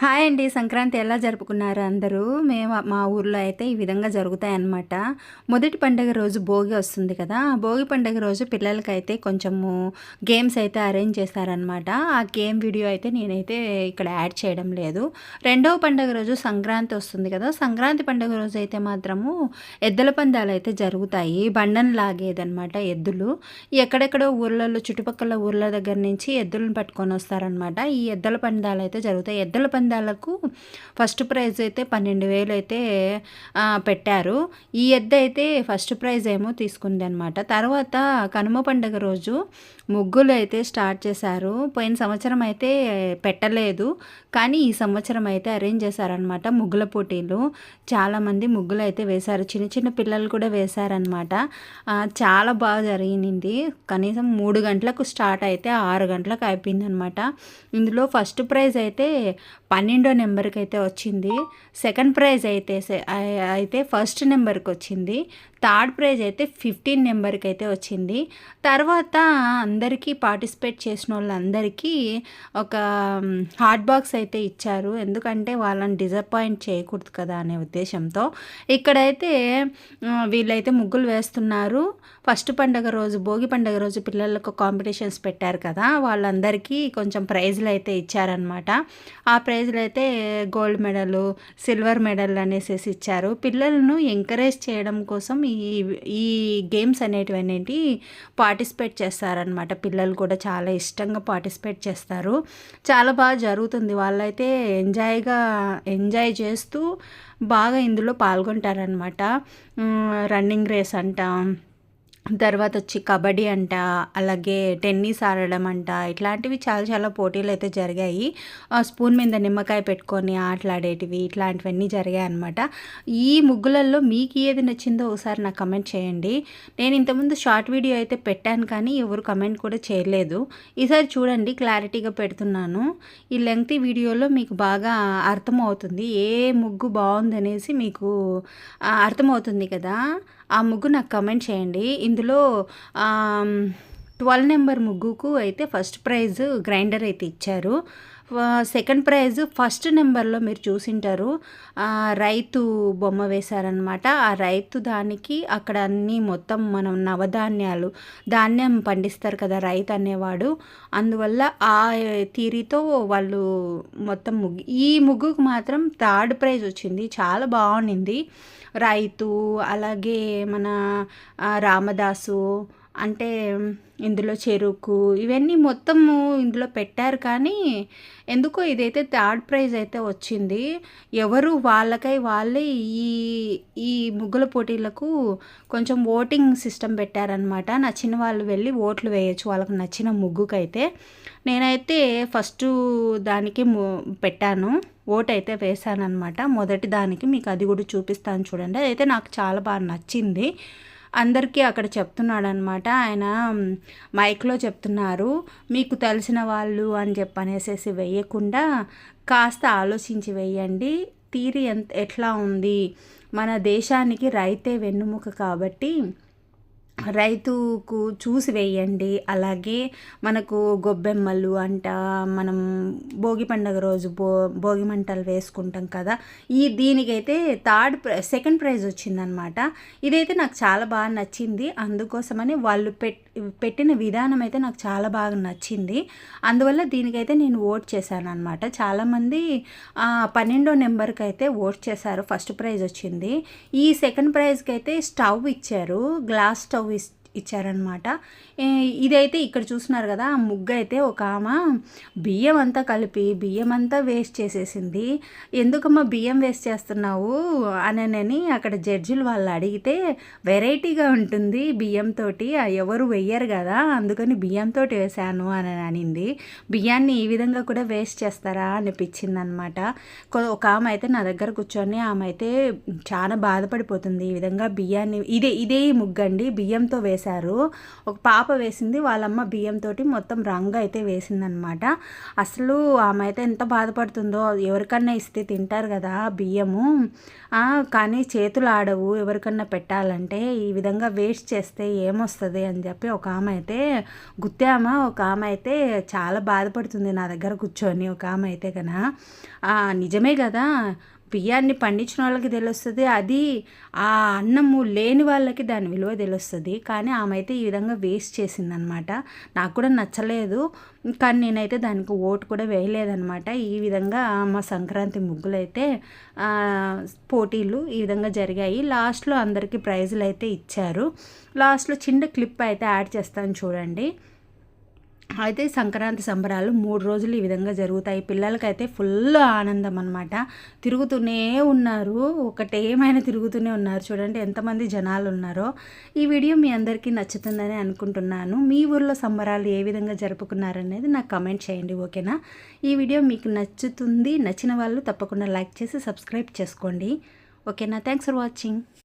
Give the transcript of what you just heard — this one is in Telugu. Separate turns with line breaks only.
హాయ్ అండి. సంక్రాంతి ఎలా జరుపుకున్నారు అందరూ? మేము మా ఊర్లో అయితే ఈ విధంగా జరుగుతాయన్నమాట. మొదటి పండుగ రోజు భోగి వస్తుంది కదా. ఆ భోగి పండుగ రోజు పిల్లలకైతే కొంచెము గేమ్స్ అయితే అరేంజ్ చేస్తారనమాట ఆ గేమ్ వీడియో అయితే నేనైతే ఇక్కడ యాడ్ చేయడం లేదు. రెండవ పండుగ రోజు సంక్రాంతి వస్తుంది కదా. సంక్రాంతి పండుగ రోజు అయితే మాత్రము ఎద్దుల పందాలు అయితే జరుగుతాయి. బండను లాగేదనమాట ఎద్దులు. ఎక్కడెక్కడో ఊర్లలో చుట్టుపక్కల ఊర్ల దగ్గర నుంచి ఎద్దులను పట్టుకొని వస్తారనమాట ఈ ఎద్దుల పందాలు అయితే జరుగుతాయి. ఎద్దుల పందాలకు ఫస్ట్ ప్రైజ్ అయితే పన్నెండు వేలు అయితే పెట్టారు. ఈ ఎద్దు అయితే ఫస్ట్ ప్రైజ్ ఏమో తీసుకుంది అనమాట తర్వాత కనుమ పండుగ రోజు ముగ్గులు అయితే స్టార్ట్ చేశారు. పోయిన సంవత్సరం అయితే పెట్టలేదు. కానీ ఈ సంవత్సరం అయితే అరేంజ్ చేశారనమాట ముగ్గుల పోటీలు. చాలామంది ముగ్గులు అయితే వేశారు. చిన్న చిన్న పిల్లలు కూడా వేశారనమాట చాలా బాగా జరిగింది. కనీసం మూడు గంటలకు స్టార్ట్ అయితే ఆరు గంటలకు అయిపోయింది అనమాట ఇందులో ఫస్ట్ ప్రైజ్ అయితే పన్నెండో నెంబర్కి అయితే వచ్చింది. సెకండ్ ప్రైజ్ అయితే అయితే ఫస్ట్ నెంబర్కి వచ్చింది థర్డ్ ప్రైజ్ అయితే ఫిఫ్టీన్ నెంబర్కి అయితే వచ్చింది. తర్వాత అందరికీ పార్టిసిపేట్ చేసిన వాళ్ళందరికీ ఒక హాట్ బాక్స్ అయితే ఇచ్చారు. ఎందుకంటే వాళ్ళని డిసప్పాయింట్ చేయకూడదు కదా అనే ఉద్దేశంతో. ఇక్కడైతే వీళ్ళైతే ముగ్గులు వేస్తున్నారు. ఫస్ట్ పండగ రోజు భోగి పండగ రోజు పిల్లలకు కాంపిటీషన్స్ పెట్టారు కదా. వాళ్ళందరికీ కొంచెం ప్రైజ్లు అయితే ఇచ్చారనమాట ఆ ప్రైజ్ కాలేజీలో అయితే గోల్డ్ మెడల్ సిల్వర్ మెడల్ అనేసి ఇచ్చారు. పిల్లలను ఎంకరేజ్ చేయడం కోసం ఈ ఈ గేమ్స్ అనేటివి అనేటి పార్టిసిపేట్ చేస్తారనమాట పిల్లలు కూడా చాలా ఇష్టంగా పార్టిసిపేట్ చేస్తారు. చాలా బాగా జరుగుతుంది. వాళ్ళైతే ఎంజాయ్గా ఎంజాయ్ చేస్తూ బాగా ఇందులో పాల్గొంటారనమాట రన్నింగ్ రేస్ అంట తర్వాత వచ్చి కబడ్డీ అంట అలాగే టెన్నిస్ ఆడడం అంట ఇట్లాంటివి చాలా చాలా పోటీలు అయితే జరిగాయి. ఆ స్పూన్ మీద నిమ్మకాయ పెట్టుకొని ఆటలాడేటివి ఇట్లాంటివన్నీ జరిగాయి అనమాట ఈ ముగ్గులలో మీకు ఏది నచ్చిందో ఒకసారి నాకు కమెంట్ చేయండి. నేను ఇంతకుముందు షార్ట్ వీడియో అయితే పెట్టాను కానీ ఎవరు కమెంట్ కూడా చేయలేదు. ఈసారి చూడండి క్లారిటీగా పెడుతున్నాను. ఈ లెంగ్త్ వీడియోలో మీకు బాగా అర్థమవుతుంది ఏ ముగ్గు బాగుందనేసి మీకు అర్థమవుతుంది కదా. ఆ ముగ్గు నాకు కమెంట్ చేయండి. ఇందులో ట్వెల్వ్ నెంబర్ ముగ్గుకు అయితే ఫస్ట్ ప్రైజ్ గ్రైండర్ అయితే ఇచ్చారు. సెకండ్ ప్రైజ్ ఫస్ట్ నెంబర్లో మీరు చూసింటారు. రైతు బొమ్మ వేశారనమాట ఆ రైతు దానికి అక్కడ అన్నీ మొత్తం మనం నవధాన్యాలు ధాన్యం పండిస్తారు కదా రైతు అనేవాడు. అందువల్ల ఆ తీరితో వాళ్ళు మొత్తం ముగ్గు ఈ ముగ్గుకు మాత్రం థర్డ్ ప్రైజ్ వచ్చింది. చాలా బాగుండింది. రైతు అలాగే మన రామదాసు అంటే ఇందులో చెరుకు ఇవన్నీ మొత్తము ఇందులో పెట్టారు కానీ ఎందుకో ఇదైతే థర్డ్ ప్రైజ్ అయితే వచ్చింది. ఎవరు వాళ్ళకై వాళ్ళే ఈ ఈ ముగ్గుల పోటీలకు కొంచెం ఓటింగ్ సిస్టమ్ పెట్టారనమాట నచ్చిన వాళ్ళు వెళ్ళి ఓట్లు వేయచ్చు వాళ్ళకి నచ్చిన ముగ్గుకైతే. నేనైతే ఫస్ట్ దానికి ము- పెట్టాను. ఓట్ అయితే వేశాను అనమాట మొదటి దానికి మీకు అది కూడా చూపిస్తాను చూడండి. అదైతే నాకు చాలా బాగా నచ్చింది. అందరికీ అక్కడ చెప్తున్నాడు అనమాట ఆయన మైక్లో చెప్తున్నారు మీకు తెలిసిన వాళ్ళు అని చెప్పనేసేసి వేయకుండా కాస్త ఆలోచించి వేయండి తీరి ఎంత ఎట్లా ఉంది? మన దేశానికి రైతే వెన్నుముక కాబట్టి రైతుకు చూసి వేయండి. అలాగే మనకు గొబ్బెమ్మలు అంట మనం భోగి పండుగ రోజు భో భోగి మంటలు వేసుకుంటాం కదా. ఈ దీనికైతే థర్డ్ సెకండ్ ప్రైజ్ వచ్చిందనమాట. ఇదైతే నాకు చాలా బాగా నచ్చింది. అందుకోసమని వాళ్ళు పెట్ పెట్టిన విధానం అయితే నాకు చాలా బాగా నచ్చింది. అందువల్ల దీనికైతే నేను ఓట్ చేశాను అనమాట చాలామంది పన్నెండో నెంబర్కి అయితే ఓట్ చేశారు. ఫస్ట్ ప్రైజ్ వచ్చింది. ఈ సెకండ్ ప్రైజ్కి అయితే స్టవ్ ఇచ్చారు. గ్లాస్ స్టవ్ ఇస్ ఇచ్చారనమాట ఇదైతే ఇక్కడ చూస్తున్నారు కదా ఆ ముగ్గు అయితే ఒక ఆమె బియ్యం అంతా కలిపి బియ్యం అంతా వేస్ట్ చేసేసింది. ఎందుకమ్మా బియ్యం వేస్ట్ చేస్తున్నావు? అనని అక్కడ జడ్జిలు వాళ్ళు అడిగితే వెరైటీగా ఉంటుంది బియ్యంతో ఎవరు వెయ్యరు కదా అందుకని బియ్యంతో వేశాను అని అనింది. బియ్యాన్ని ఈ విధంగా కూడా వేస్ట్ చేస్తారా అనిపించింది అనమాట ఒక ఆమె అయితే నా దగ్గర కూర్చొని ఆమె అయితే చాలా బాధపడిపోతుంది ఈ విధంగా బియ్యాన్ని ఇదే ఇదే ముగ్గండి బియ్యంతో వేశారు వేశారు. ఒక పాప వేసింది వాళ్ళమ్మ బియ్యంతో మొత్తం రంగు అయితే వేసిందనమాట. అసలు ఆమె అయితే ఎంత బాధపడుతుందో ఎవరికన్నా ఇస్తే తింటారు కదా బియ్యము. కానీ చేతులు ఆడవు ఎవరికన్నా పెట్టాలంటే ఈ విధంగా వేస్ట్ చేస్తే ఏమొస్తుంది అని చెప్పి ఒక ఆమె అయితే గుత్తామ ఒక ఆమె అయితే చాలా బాధపడుతుంది నా దగ్గర కూర్చొని ఒక ఆమె అయితే కన నిజమే కదా బియ్యాన్ని పండించిన వాళ్ళకి తెలుస్తుంది అది ఆ అన్నము లేని వాళ్ళకి దాని విలువ తెలుస్తుంది. కానీ ఆమె అయితే ఈ విధంగా వేస్ట్ చేసిందనమాట. నాకు కూడా నచ్చలేదు. కానీ నేనైతే దానికి ఓటు కూడా వేయలేదనమాట. ఈ విధంగా మా సంక్రాంతి ముగ్గులు అయితే పోటీలు ఈ విధంగా జరిగాయి. లాస్ట్లో అందరికీ ప్రైజులు అయితే ఇచ్చారు. లాస్ట్లో చిన్న క్లిప్ అయితే యాడ్ చేస్తాను చూడండి. అయితే సంక్రాంతి సంబరాలు మూడు రోజులు ఈ విధంగా జరుగుతాయి. పిల్లలకైతే ఫుల్ ఆనందం అనమాట తిరుగుతూనే ఉన్నారు. ఒకటేమైనా తిరుగుతూనే ఉన్నారు. చూడండి ఎంతమంది జనాలు ఉన్నారో. ఈ వీడియో మీ అందరికీ నచ్చుతుందని అనుకుంటున్నాను. మీ ఊర్లో సంబరాలు ఏ విధంగా జరుపుకున్నారనేది నాకు కమెంట్ చేయండి ఓకేనా? ఈ వీడియో మీకు నచ్చుతుంది నచ్చిన వాళ్ళు తప్పకుండా లైక్ చేసి సబ్స్క్రైబ్ చేసుకోండి. ఓకేనా? Thanks for watching.